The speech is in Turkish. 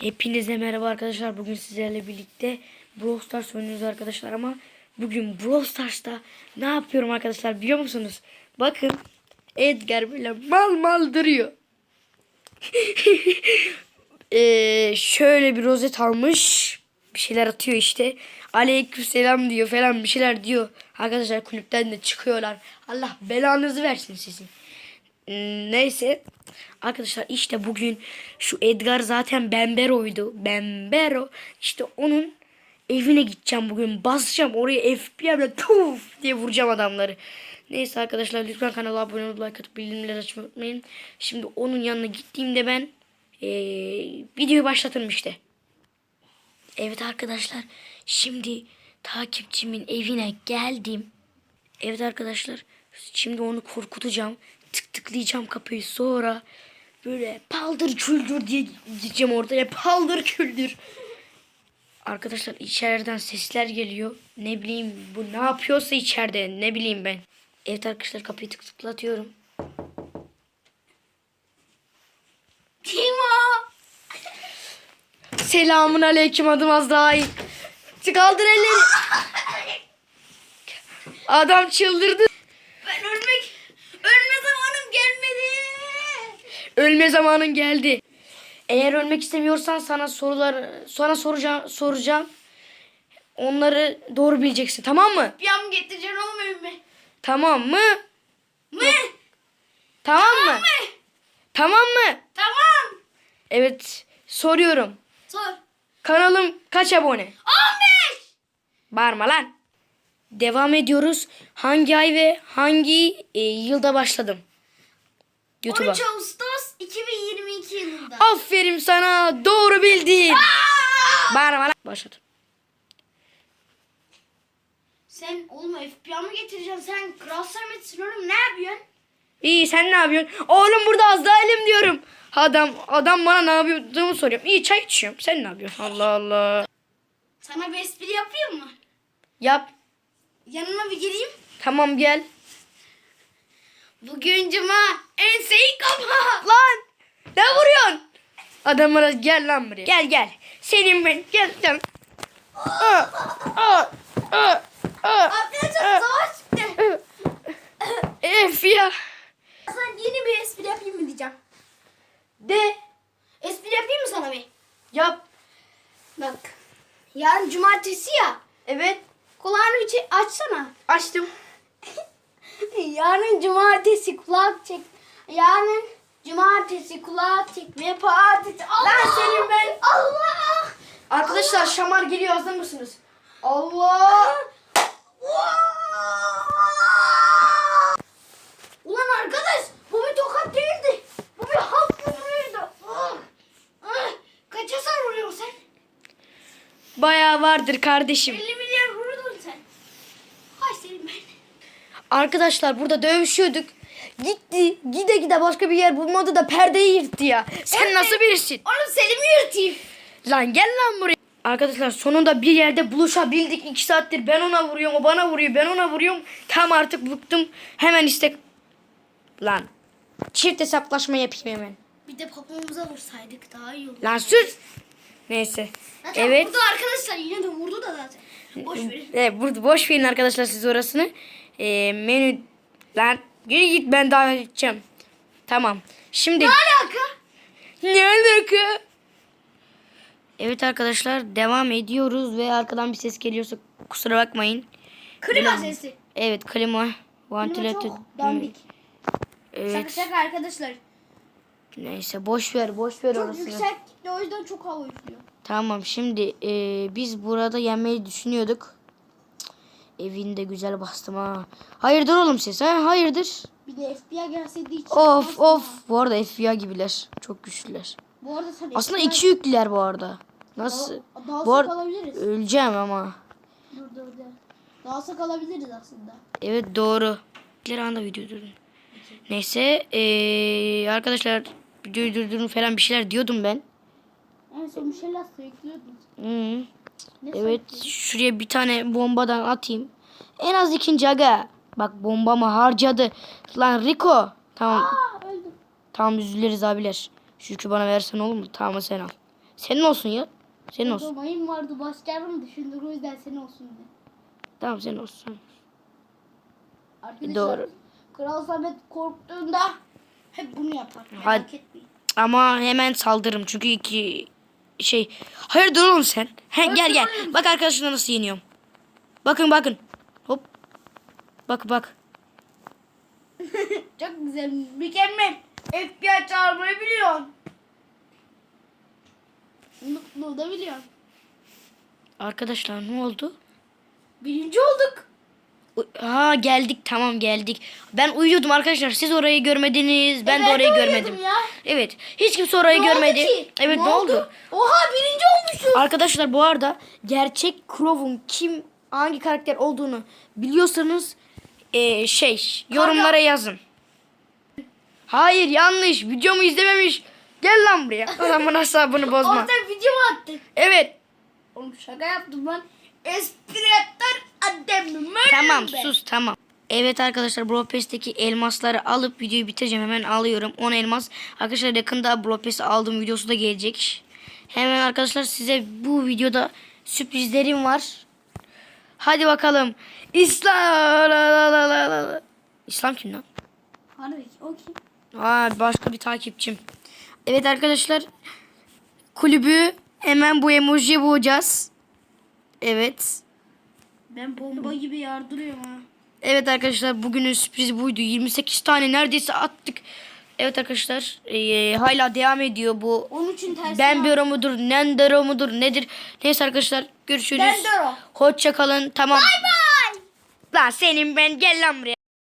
Hepinize merhaba arkadaşlar. Bugün sizlerle birlikte Brawl Stars oynuyoruz arkadaşlar ama bugün Brawl Stars'ta ne yapıyorum arkadaşlar biliyor musunuz? Bakın Edgar böyle mal mal duruyor. Ee, şöyle bir rozet almış. Bir şeyler atıyor işte. Aleykümselam diyor falan bir şeyler diyor. Arkadaşlar kulüpten de çıkıyorlar. Allah belanızı versin sizin. Hmm, Neyse. Arkadaşlar işte bugün şu Edgar zaten Bembero'ydu. Bembero. İşte onun evine gideceğim bugün. Basacağım oraya FBI'yle tuf diye vuracağım adamları. Neyse arkadaşlar lütfen kanala abone olup like atıp bildirimleri açmayı unutmayın. Şimdi onun yanına gittiğimde ben eee videoyu başlatırım işte. Evet arkadaşlar şimdi takipçimin evine geldim. Evet arkadaşlar şimdi onu korkutacağım. Tık tıklayacağım kapıyı sonra böyle paldır küldür diye gideceğim ortaya paldır küldür. Arkadaşlar içeriden sesler geliyor. Ne bileyim bu ne yapıyorsa içeride ne bileyim ben. Evet arkadaşlar kapıyı tık tıklatıyorum. Kim o? Selamun aleyküm adım Azrail. Kaldır elleri. Adam çıldırdı. Ben ölmek, ölme zamanım gelmedi. Ölme zamanın geldi. Eğer ölmek istemiyorsan sana sorular sana soracağım soracağım. Onları doğru bileceksin tamam mı? Bir an getireceksin oğlum evime. Tamam mı? Mı? Tamam mı? Mı? Tamam mı? Tamam. Evet soruyorum. Sor. Kanalım kaç abone? 15. Bağırma lan. Devam ediyoruz. Hangi ay ve hangi e, yılda başladım? YouTube'a. 13 Ağustos 2022 yılında. Aferin sana. Doğru bildin. Bağırma lan. Başladım. Sen oğlum FBI mı getireceksin? Sen Kral Samet'sin oğlum ne yapıyorsun? İyi sen ne yapıyorsun? Oğlum burada az daha elim diyorum. Adam adam bana ne yapıyordığımı soruyorum. İyi çay içiyorum. Sen ne yapıyorsun? Allah Allah. Sana bir espri yapayım mı? Yap. Yanına bir geleyim. Tamam gel. Bugün cuma enseyi kapa. Lan. Ne vuruyorsun? Adam bana gel lan buraya. Gel gel. Senin ben. Gel sen. Arkadaşlar savaş çıktı. Ef ya. Sana yeni bir espri yapayım mı diyeceğim. De. Espri yapayım mı sana bir? Yap. Bak. Yarın cumartesi ya. Evet. Kulağını bir çek, açsana. Açtım. Yarın cumartesi kulak çek. Yarın cumartesi kulak çekme partisi. Allah! Lan senin ben- Allah! Arkadaşlar şamar geliyor hazır mısınız? Allah. Ulan arkadaş bu bir tokat değildi. Bu bir halk yumruğuydu. Ah! Ah! Kaç hasar vuruyorsun sen? Bayağı vardır kardeşim. 50 milyar vurdun sen. Hay senin ben. Arkadaşlar burada dövüşüyorduk. Gitti. Gide gide başka bir yer bulmadı da perdeyi yırttı ya. Sen nasıl birisin? Oğlum Selim'i yırtayım. Lan gel lan buraya. Arkadaşlar sonunda bir yerde buluşabildik. iki saattir ben ona vuruyorum, o bana vuruyor, ben ona vuruyorum. Tam artık bıktım. Hemen istek... Lan. Çift hesaplaşma yapayım hemen. Bir de popomumuza vursaydık daha iyi olur. Lan sus. Neyse. Zaten Evet. vurdu arkadaşlar yine de vurdu da zaten. Boş verin. Evet, burada boş verin arkadaşlar siz orasını. Ee, menü... Lan geri git ben daha gideceğim. Tamam. Şimdi... Ne alaka? Ne alaka? Evet arkadaşlar devam ediyoruz ve arkadan bir ses geliyorsa kusura bakmayın. Klima sesi. Evet klima. Klima çok dandik. Şaka Evet. şaka arkadaşlar. Neyse boş ver boş ver Çok orasını. yükseklikte o yüzden çok hava yüklüyor. Tamam şimdi e, biz burada yemeği düşünüyorduk. Cık, Evinde güzel bastım ha. Hayırdır oğlum ses ha? Hayırdır? Bir de FBI gelseydi hiç. Of of. Bu arada FBI gibiler. Çok güçlüler. Bu arada sen Aslında FBI iki yüklüler bu arada. Nasıl? Daha, daha Bu ar- alabiliriz. Öleceğim ama. Dur dur dur. Daha sık alabiliriz aslında. Evet doğru. Bir anda video durdum. Neyse eee, arkadaşlar videoyu durdurun falan bir şeyler diyordum ben. En son bir şeyler söylüyordun. Ne Evet şuraya bir tane bombadan atayım. En az ikinci aga. Bak bombamı harcadı. Lan Rico. Tamam Aa öldüm. tamam üzülürüz abiler. Şu yükü bana versen olur mu? Tamam sen al. Senin olsun ya. Senin olsun. Mayın vardı başlarım düşündük o yüzden senin olsun dedi. Tamam senin olsun. Arkadaşlar Doğru. Kral Samet korktuğunda hep bunu yapar. Merak Hadi. etmeyin. Ama hemen saldırırım çünkü iki şey. Hayır dur oğlum sen. He, gel gel. Bak arkadaşlar nasıl yeniyorum. Bakın bakın. Hop. Bak bak. Çok güzel. Mükemmel. FBI çağırmayı biliyorsun. Mutlu da biliyorsun. Arkadaşlar ne oldu? Birinci olduk. Ha geldik tamam geldik. Ben uyuyordum arkadaşlar. Siz orayı görmediniz. Ben de Evet, orayı görmedim. ya. Evet. Hiç kimse orayı Ne oldu görmedi. ki? Evet ne, oldu? Oha birinci olmuşuz. Arkadaşlar bu arada gerçek Crow'un kim hangi karakter olduğunu biliyorsanız eee, şey yorumlara yazın. Hayır yanlış. Videomu izlememiş. Gel lan buraya. Adamın hesabını bozma. Orada video attık? Evet. Oğlum şaka yaptım lan. Espirator adamım. Tamam sus tamam. Evet arkadaşlar Bropest'teki elmasları alıp videoyu bitireceğim. Hemen alıyorum. 10 elmas. Arkadaşlar yakında Bropest aldığım videosu da gelecek. Hemen arkadaşlar size bu videoda sürprizlerim var. Hadi bakalım. İslam. İslam kim lan? Harbi o kim? Aa, başka bir takipçim. Evet arkadaşlar. Kulübü hemen bu emojiye bulacağız. Evet. Ben bomba gibi yardırıyorum ha. Evet arkadaşlar bugünün sürprizi buydu. 28 tane neredeyse attık. Evet arkadaşlar eee, hala devam ediyor bu. Onun için tersine Benbero mudur, Nendero mudur, nedir? Neyse arkadaşlar görüşürüz. Nendero. Hoşça kalın. Tamam. Bye. Lan senin ben gel lan buraya.